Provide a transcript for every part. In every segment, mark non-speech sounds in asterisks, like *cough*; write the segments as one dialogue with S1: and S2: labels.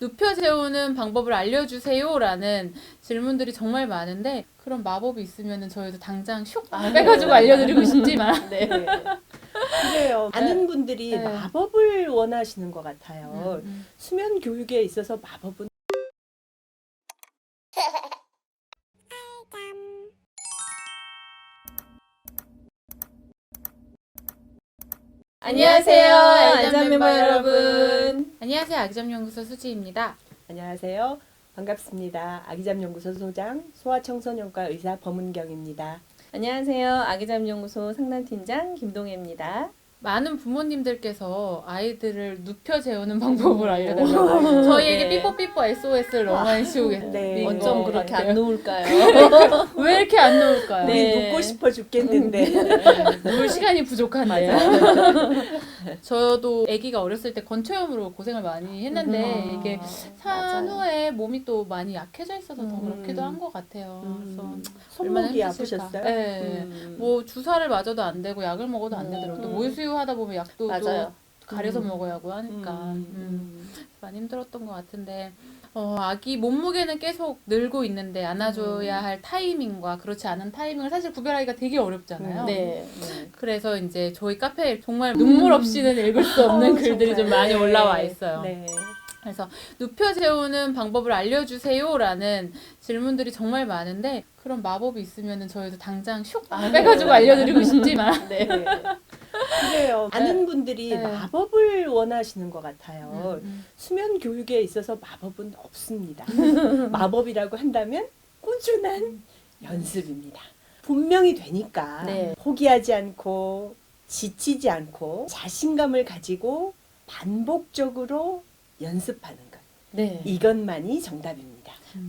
S1: 눕혀 재우는 방법을 알려주세요 라는 질문들이 정말 많은데 그런 마법이 있으면 저희도 당장 슉 빼가지고 알려드리고 싶지만 *laughs*
S2: 네.
S3: 그래요. 많은 분들이
S1: 네.
S3: 마법을 원하시는 것 같아요.
S1: 음, 음.
S3: 수면 교육에 있어서 마법은
S2: 안녕하세요,
S1: 멤버
S2: 멤버
S1: 여러분. 안녕하세요 아기잠연구소 수지입니다.
S3: 안녕하세요. 반갑습니다. 아기잠연구소 소장 소아청소년과 의사 범은경입니다.
S2: 안녕하세요. 아기잠연구소 상담팀장 김동혜입니다.
S1: 많은 부모님들께서 아이들을 눕혀 재우는 방법을 알려달라고 *laughs* 저희에게
S2: 네.
S1: 삐뽀삐뽀 SOS를 너무 많이 씌우고
S3: 네.
S1: 계세요.
S2: 어쩜 그렇게 안 놓을까요? *laughs*
S1: 왜 이렇게 안 놓을까요?
S2: 네.
S3: 우리 눕고 싶어 죽겠는데 *laughs*
S1: 놀 시간이 부족하네요. 저도 아기가 어렸을 때 건초염으로 고생을 많이 했는데
S2: 음.
S1: 이게
S2: 아,
S1: 산. 후에 몸이 또 많이 약해져 있어서 더
S3: 음.
S1: 그렇기도 한 것 같아요.
S3: 음, 손목이. 아프셨어요?
S1: 네.
S3: 음.
S1: 뭐 주사를 맞아도 안 되고 약을 먹어도 안
S2: 음.
S1: 되더라고요. 또
S3: 음.
S1: 모유수유 하다 보면 약도 또
S2: 맞아요.
S1: 가려서
S3: 음.
S1: 먹어야 하고 하니까
S3: 음,
S1: 음. 많이 힘들었던 것 같은데 어, 아기 몸무게는 계속 늘고 있는데 안아줘야
S3: 음.
S1: 할 타이밍과 그렇지 않은 타이밍을 사실 구별하기가 되게 어렵잖아요.
S3: 음.
S2: 네. 네.
S1: 그래서 이제 저희 카페에 정말 눈물 없이는 읽을 수 없는
S3: 어, *laughs*
S1: 글들이 좀. 많이
S3: 네.
S1: 올라와 있어요.
S3: 네.
S1: 그래서 눕혀 재우는 방법을 알려주세요라는 질문들이 정말 많은데 그런 마법이 있으면 저희도 당장 슉 빼가지고 알려드리고 싶지만 *laughs*
S2: 네.
S3: 네. 그래요. 많은 분들이
S1: 네.
S3: 마법을 원하시는 것 같아요.
S1: 음,
S3: 수면 교육에 있어서 마법은 없습니다. *laughs* 마법이라고 한다면 꾸준한 연습입니다. 분명히 되니까
S2: 네.
S3: 포기하지 않고 지치지 않고 자신감을 가지고 반복적으로 연습하는 것.
S2: 네.
S3: 이것만이 정답입니다.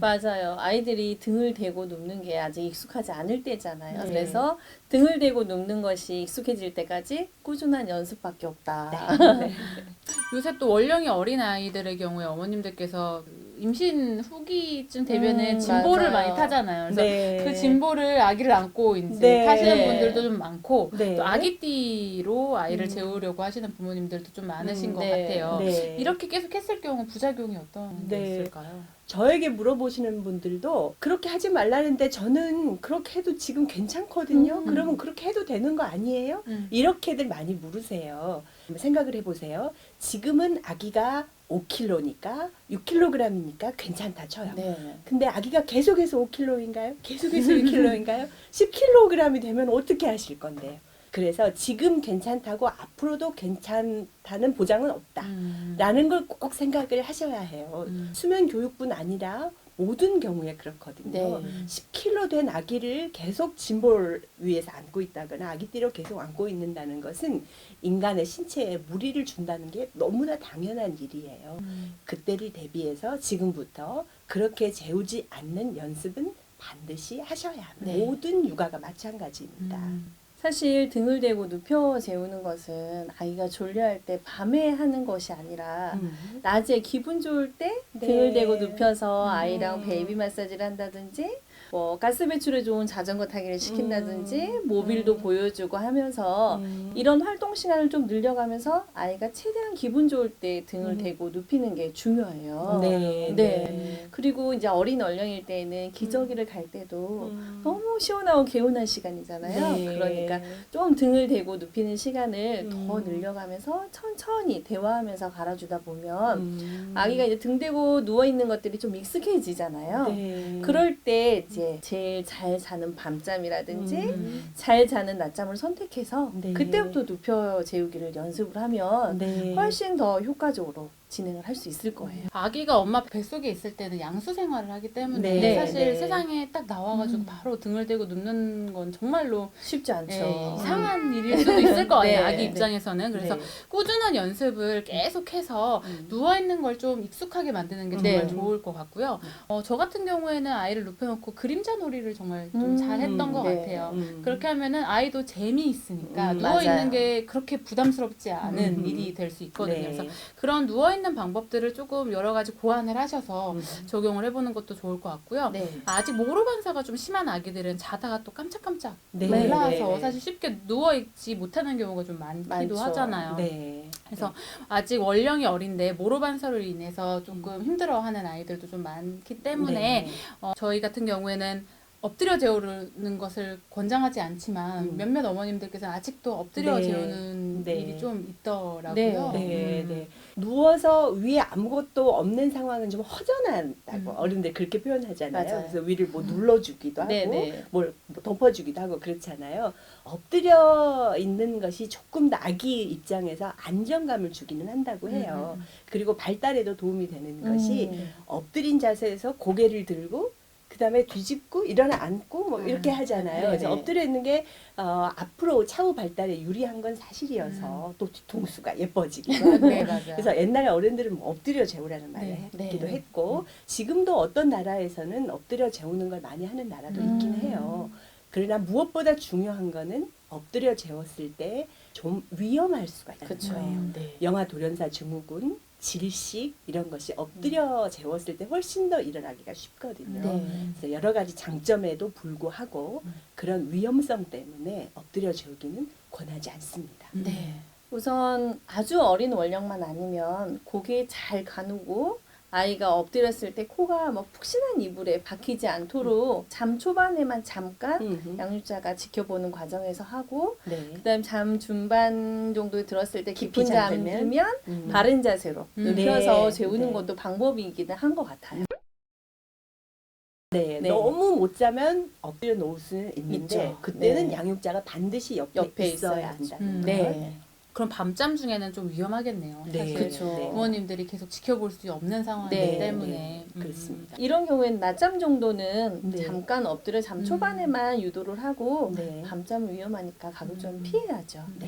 S2: 맞아요. 아이들이 등을 대고 눕는 게 아직 익숙하지 않을 때잖아요.
S3: 네.
S2: 그래서 등을 대고 눕는 것이 익숙해질 때까지 꾸준한 연습밖에 없다.
S3: 네. *laughs*
S1: 요새 또 원령이 어린 아이들의 경우에 어머님들께서 임신 후기쯤 되면은
S2: 음,
S1: 진보를
S2: 맞아요.
S1: 많이 타잖아요. 그래서
S3: 네.
S1: 그 진보를 아기를 안고 이제
S3: 네.
S1: 타시는 분들도 좀 많고
S3: 네.
S1: 또 아기띠로 아이를
S3: 음.
S1: 재우려고 하시는 부모님들도 좀 많으신
S3: 음,
S1: 것
S2: 네.
S1: 같아요.
S3: 네.
S1: 이렇게 계속 했을 경우 부작용이 어떤 게
S3: 네.
S1: 있을까요?
S3: 저에게 물어보시는 분들도 그렇게 하지 말라는데 저는 그렇게 해도 지금 괜찮거든요.
S2: 음.
S3: 그러면 그렇게 해도 되는 거 아니에요?
S1: 음.
S3: 이렇게들 많이 물으세요. 생각을 해보세요. 지금은 아기가 5kg니까 6kg이니까 괜찮다 쳐요.
S2: 네.
S3: 근데 아기가 계속해서 5kg인가요? 계속해서 *laughs* 6kg인가요? 10kg이 되면 어떻게 하실 건데요? 그래서 지금 괜찮다고 앞으로도 괜찮다는 보장은 없다.
S1: 음.
S3: 라는 걸꼭 생각을 하셔야 해요.
S1: 음.
S3: 수면 교육뿐 아니라 모든 경우에 그렇거든요.
S2: 네.
S3: 10kg 된 아기를 계속 짐볼 위에서 안고 있다거나 아기띠로 계속 안고 있는다는 것은 인간의 신체에 무리를 준다는 게 너무나 당연한 일이에요.
S1: 음.
S3: 그때를 대비해서 지금부터 그렇게 재우지 않는 연습은 반드시 하셔야 합니다.
S2: 네.
S3: 모든 육아가 마찬가지입니다.
S1: 음.
S2: 사실 등을 대고 눕혀 재우는 것은 아이가 졸려할 때 밤에 하는 것이 아니라
S3: 음.
S2: 낮에 기분 좋을 때
S3: 네.
S2: 등을 대고 눕혀서
S3: 음.
S2: 아이랑 베이비 마사지를 한다든지 뭐 가스 배출에 좋은 자전거 타기를 시킨다든지
S3: 음.
S2: 모빌도
S3: 음.
S2: 보여주고 하면서
S3: 음.
S2: 이런 활동 시간을 좀 늘려가면서 아이가 최대한 기분 좋을 때 등을
S3: 음.
S2: 대고 눕히는 게 중요해요.
S3: 네,
S2: 네.
S3: 네.
S2: 그리고 이제 어린 연령일 때는 기저귀를 갈 때도
S3: 음.
S2: 너무 시원하고 개운한 시간이잖아요.
S3: 네.
S2: 그러니까 좀 등을 대고 눕히는 시간을 더
S3: 음.
S2: 늘려가면서 천천히 대화하면서 갈아주다 보면
S3: 음.
S2: 아기가 이제 등 대고 누워 있는 것들이 좀 익숙해지잖아요.
S3: 네.
S2: 그럴 때 이제 제일 잘 자는 밤잠이라든지
S3: 음.
S2: 잘 자는 낮잠을 선택해서
S3: 네.
S2: 그때부터 눕혀 재우기를 연습을 하면
S3: 네.
S2: 훨씬 더 효과적으로 진행을 할 수 있을 거예요.
S1: 아기가 엄마 뱃속에 있을 때는 양수 생활을 하기 때문에
S3: 네,
S1: 사실
S3: 네.
S1: 세상에 딱 나와가지고
S2: 음.
S1: 바로 등을 대고 눕는 건 정말로
S2: 쉽지 않죠.
S1: 예, 이상한 일일 수도 있을 거 아니에요 *laughs*
S2: 네,
S1: 아기
S2: 네.
S1: 입장에서는 그래서
S2: 네.
S1: 꾸준한 연습을 계속해서
S2: 음.
S1: 누워 있는 걸 좀 익숙하게 만드는 게 정말
S2: 네.
S1: 좋을 것 같고요. 어, 저 같은 경우에는 아이를 눕혀놓고 그림자 놀이를 정말 좀
S2: 음,
S1: 잘했던 것
S2: 네.
S1: 같아요.
S3: 음.
S1: 그렇게 하면은 아이도 재미 있으니까
S3: 음,
S1: 누워 있는. 게 그렇게 부담스럽지 않은
S3: 음.
S1: 일이 될 수 있거든요.
S3: 네.
S1: 그래서 그런 누워 있는 방법들을 조금 여러 가지 고안을 하셔서
S3: 음.
S1: 적용을 해보는 것도 좋을 것 같고요.
S2: 네.
S1: 아직 모로 반사가 좀 심한 아기들은 자다가 또 깜짝깜짝
S3: 네.
S1: 놀라서
S3: 네.
S1: 사실 쉽게 누워 있지 못하는 경우가 좀 많기도
S2: 많죠.
S1: 하잖아요.
S3: 네.
S1: 그래서 아직 원령이 어린데 모로반설로 인해서 조금 힘들어하는 아이들도 좀 많기 때문에
S3: 네.
S1: 어, 저희 같은 경우에는 엎드려 재우는 것을 권장하지 않지만
S3: 음.
S1: 몇몇 어머님들께서 아직도 엎드려
S3: 네.
S1: 재우는
S3: 네.
S1: 일이 좀 있더라고요.
S2: 네.
S3: 네,
S1: 음.
S3: 네. 누워서 위에 아무것도 없는 상황은 좀 허전하다고
S1: 음.
S3: 어른들 그렇게 표현하잖아요.
S2: 맞아요.
S3: 그래서 위를 뭐 눌러주기도 하고
S2: 네, 네.
S3: 뭘뭐 덮어주기도 하고 그렇잖아요. 엎드려 있는 것이 조금 더 아기 입장에서 안정감을 주기는 한다고 해요.
S1: 음,
S3: 그리고 발달에도 도움이 되는 것이
S2: 음.
S3: 엎드린 자세에서 고개를 들고 그다음에 뒤집고 일어나 앉고 뭐 이렇게
S1: 음.
S3: 하잖아요.
S2: 네네.
S3: 그래서 엎드려 있는 게 어, 앞으로 차후 발달에 유리한 건 사실이어서 또 뒤통수가 예뻐지기도 하고
S1: 네.
S3: 그래서 옛날에 어른들은 뭐 엎드려 재우라는 말을
S1: 네.
S3: 했기도
S2: 네.
S3: 했고 지금도 어떤 나라에서는 엎드려 재우는 걸 많이 하는 나라도 있긴
S2: 음.
S3: 해요. 그러나 무엇보다 중요한 거는 엎드려 재웠을 때 좀 위험할 수가 있다는
S2: 그쵸.
S3: 거예요.
S2: 네.
S3: 영아 돌연사 증후군, 질식 이런 것이 엎드려 재웠을 때 훨씬 더 일어나기가 쉽거든요.
S2: 네.
S3: 그래서 여러 가지 장점에도 불구하고
S1: 음.
S3: 그런 위험성 때문에 엎드려 재우기는 권하지 않습니다.
S2: 네. 우선 아주 어린 원령만 아니면 고개 잘 가누고 아이가 엎드렸을 때 코가 뭐 푹신한 이불에 박히지 않도록 잠 초반에만 잠깐
S3: 음흠.
S2: 양육자가 지켜보는 과정에서 하고
S3: 네.
S2: 그다음 잠 중반 정도에 들었을 때
S3: 깊이
S2: 깊은 잠
S3: 잠 들면?
S2: 들면
S3: 음.
S2: 바른 자세로
S1: 음.
S2: 눕혀서
S3: 네,
S2: 재우는
S3: 네.
S2: 것도 방법이기는 한 것 같아요.
S3: 네,
S2: 네.
S3: 너무 못 자면 엎드려 놓을 수는 있는데
S2: 있죠.
S3: 그때는
S2: 네.
S3: 양육자가 반드시 옆에,
S2: 옆에
S3: 있어야
S2: 있어야죠.
S3: 한다는
S1: 음.
S3: 것.
S2: 네.
S1: 그럼 밤잠 중에는 좀 위험하겠네요.
S3: 네,
S1: 사실
S2: 그쵸.
S3: 네.
S1: 부모님들이 계속 지켜볼 수 없는 상황이기
S2: 네,
S1: 때문에
S3: 네,
S1: 음.
S3: 그렇습니다.
S2: 이런 경우에는 낮잠 정도는
S3: 네.
S2: 잠깐 엎드려 잠
S1: 음.
S2: 초반에만 유도를 하고
S3: 네.
S2: 밤잠은 위험하니까 가급적이면
S1: 음.
S2: 피해야죠.
S3: 네.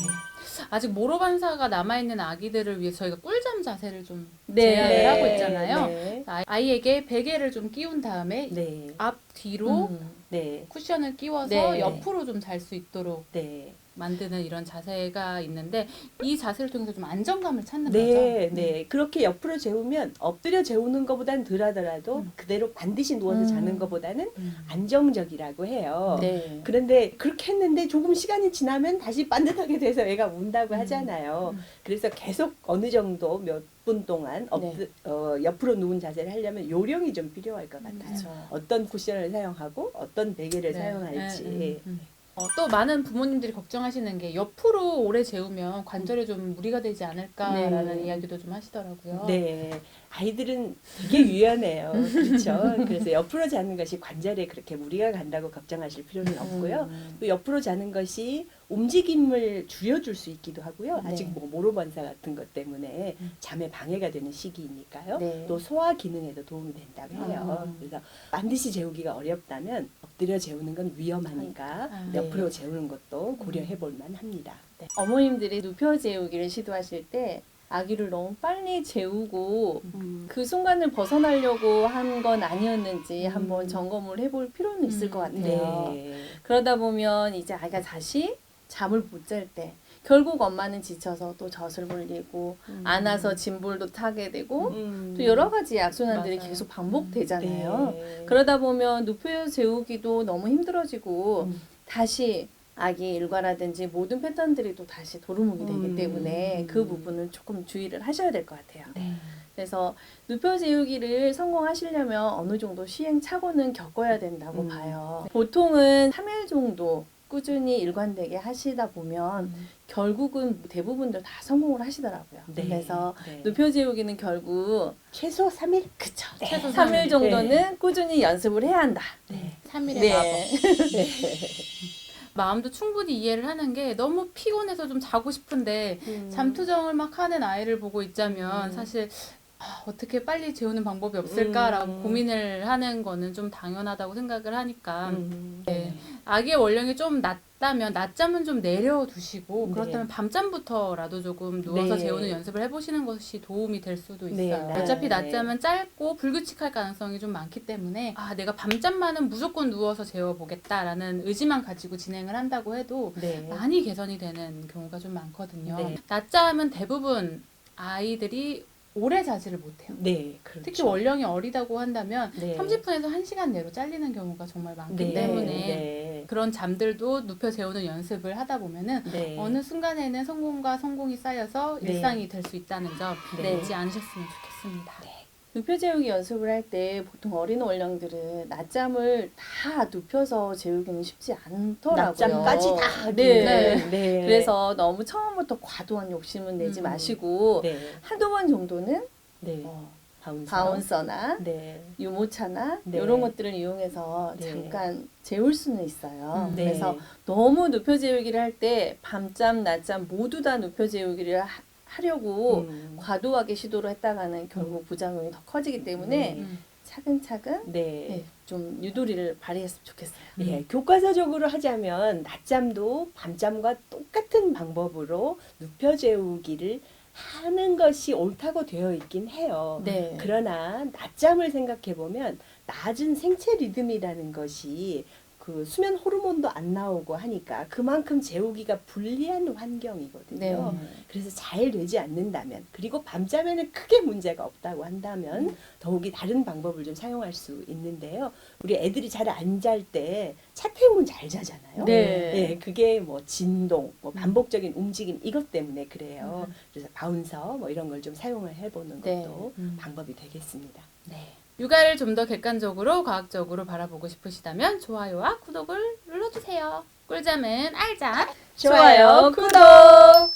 S1: 아직 모로 반사가 남아 있는 아기들을 위해 저희가 꿀잠 자세를 좀
S2: 네.
S1: 제안을 하고 있잖아요.
S3: 네.
S1: 아이- 아이에게 베개를 좀 끼운 다음에
S3: 네.
S1: 앞 뒤로
S2: 음.
S3: 네.
S1: 쿠션을 끼워서
S2: 네.
S1: 옆으로 좀 잘 수 있도록
S3: 네.
S1: 만드는 이런 자세가 있는데 이 자세를 통해서 좀 안정감을 찾는
S3: 네,
S1: 거죠.
S3: 네. 그렇게 옆으로 재우면 엎드려 재우는 것보다는 덜하더라도
S1: 음.
S3: 그대로 반드시 누워서
S2: 음.
S3: 자는 것보다는
S1: 음.
S3: 안정적이라고 해요.
S2: 네.
S3: 그런데 그렇게 했는데 조금 시간이 지나면 다시 반듯하게 돼서 애가 운다고
S1: 음.
S3: 하잖아요.
S1: 음.
S3: 그래서 계속 어느 정도 몇분 동안 엎드,
S2: 네.
S3: 어, 옆으로 누운 자세를 하려면 요령이 좀 필요할 것 같아요.
S2: 그렇죠.
S3: 어떤 쿠션을 사용하고 어떤 베개를
S1: 네.
S3: 사용할지.
S1: 네, 음, 음. 어, 또 많은 부모님들이 걱정하시는 게 옆으로 오래 재우면 관절에 좀 무리가 되지 않을까라는
S2: 네.
S1: 이야기도 좀 하시더라고요.
S3: 네, 아이들은 되게 유연해요. 그렇죠. 그래서 옆으로 자는 것이 관절에 그렇게 무리가 간다고 걱정하실 필요는 없고요.
S2: 음.
S3: 또 옆으로 자는 것이 움직임을 줄여줄 수 있기도 하고요.
S2: 네.
S3: 아직 뭐 모로번사 같은 것 때문에
S1: 음.
S3: 잠에 방해가 되는 시기이니까요.
S2: 네.
S3: 또 소화 기능에도 도움이 된다고 해요.
S2: 음.
S3: 그래서 반드시 재우기가 어렵다면 엎드려 재우는 건 위험하니까
S1: 아,
S2: 네.
S3: 옆으로 재우는 것도 고려해 볼 만합니다.
S2: 네. 어머님들이 눕혀 재우기를 시도하실 때 아기를 너무 빨리 재우고 그 순간을 벗어나려고 한 건 아니었는지
S3: 음.
S2: 한번 점검을 해볼 필요는 있을
S1: 음.
S2: 것 같아요.
S3: 네.
S2: 그러다 보면 이제 아이가 다시 잠을 못 잘 때 결국 엄마는 지쳐서 또 젖을 불리고
S3: 음.
S2: 안아서 짐볼도 타게 되고
S3: 음.
S2: 또 여러 가지 악순환들이
S1: 맞아요.
S2: 계속 반복되잖아요.
S3: 네.
S2: 그러다 보면 눕혀 재우기도 너무 힘들어지고
S3: 음.
S2: 다시 아기 일과라든지 모든 패턴들이 또 다시 도루묵이 되기
S3: 음.
S2: 때문에 그 부분은 조금 주의를 하셔야 될 것 같아요.
S1: 네.
S2: 그래서 눕혀 재우기를 성공하시려면 어느 정도 시행착오는 겪어야 된다고
S3: 음.
S2: 봐요. 보통은 3일 정도 꾸준히 일관되게 하시다 보면
S1: 음.
S2: 결국은 대부분들 다 성공을 하시더라고요.
S3: 네.
S2: 그래서
S3: 네.
S2: 눕혀 재우기는 결국
S3: 최소 3일?
S2: 그쵸.
S3: 네.
S1: 최소
S2: 3일
S1: 3일.
S2: 정도는 꾸준히 연습을 해야 한다.
S3: 네.
S1: 3일의 마법. *laughs*
S2: 네. *laughs*
S1: 마음도 충분히 이해를 하는 게 너무 피곤해서 좀 자고 싶은데
S3: 음.
S1: 잠투정을 막 하는 아이를 보고 있자면
S3: 음.
S1: 사실 아, 어떻게 빨리 재우는 방법이 없을까라고
S3: 음.
S1: 고민을 하는 거는 좀 당연하다고 생각을 하니까
S3: 음.
S1: 네. 아기의 원령이 좀 낮 다면 낮잠은 좀 내려두시고
S3: 네.
S1: 그렇다면 밤잠부터라도 조금 누워서
S3: 네.
S1: 재우는 연습을 해보시는 것이 도움이 될 수도
S3: 네,
S1: 있어요.
S3: 네.
S1: 어차피 낮잠은 짧고 불규칙할 가능성이 좀 많기 때문에 아 내가 밤잠만은 무조건 누워서 재워보겠다라는 의지만 가지고 진행을 한다고 해도
S3: 네.
S1: 많이 개선이 되는 경우가 좀 많거든요.
S3: 네.
S1: 낮잠은 대부분 아이들이 오래 자지를 못해요.
S3: 네, 그렇죠.
S1: 특히 원령이 어리다고 한다면
S3: 네.
S1: 30분에서 1시간 내로 잘리는 경우가 정말 많기
S3: 네,
S1: 때문에
S3: 네,
S1: 그런 잠들도 눕혀 재우는 연습을 하다 보면은
S3: 네.
S1: 어느 순간에는 성공과 성공이 쌓여서
S3: 네.
S1: 일상이 될 수 있다는 점
S2: 네.
S1: 잊지 않으셨으면 좋겠습니다.
S2: 눕혀 재우기 연습을 할 때 보통 어린 원령들은 낮잠을 다 눕혀서 재우기는 쉽지 않더라고요.
S3: 낮잠까지 다.
S2: 네.
S1: 네.
S3: 네.
S2: 그래서 너무 처음부터 과도한 욕심은 내지
S1: 음.
S2: 마시고
S3: 네.
S2: 한두 번 정도는
S3: 네.
S2: 어,
S3: 바운서.
S2: 바운서 나
S3: 네.
S2: 유모차나
S3: 네.
S2: 이런 것들을 이용해서
S3: 네.
S2: 잠깐 재울 수는 있어요.
S1: 음,
S3: 네.
S2: 그래서 너무 눕혀 재우기를 할 때 밤잠, 낮잠 모두 다 눕혀 재우기를 하, 하려고
S3: 음.
S2: 과도하게 시도를 했다가는 결국 부작용이 더 커지기 때문에
S3: 네.
S1: 음.
S2: 차근차근
S3: 네.
S2: 네, 좀 유도리를 발휘했으면 좋겠어요.
S3: 예, 교과서적으로 하자면 낮잠도 밤잠과 똑같은 방법으로 눕혀 재우기를 하는 것이 옳다고 되어 있긴 해요.
S2: 네.
S3: 그러나 낮잠을 생각해 보면 낮은 생체 리듬이라는 것이 그 수면 호르몬도 안 나오고 하니까 그만큼 재우기가 불리한 환경이거든요.
S2: 네.
S3: 그래서 잘 되지 않는다면 그리고 밤잠에는 크게 문제가 없다고 한다면
S2: 음.
S3: 더욱이 다른 방법을 좀 사용할 수 있는데요. 우리 애들이 잘 안 잘 때 차 태우면 잘 자잖아요.
S2: 네.
S3: 예, 그게 뭐 진동, 뭐 반복적인 움직임 이것 때문에 그래요.
S1: 음.
S3: 그래서 바운서 뭐 이런 걸 좀 사용을 해보는 것도
S2: 네.
S1: 음.
S3: 방법이 되겠습니다.
S1: 네. 육아를 좀 더 객관적으로 과학적으로 바라보고 싶으시다면 좋아요와 구독을 눌러주세요. 꿀잠은 알잠.
S2: 좋아요, 구독!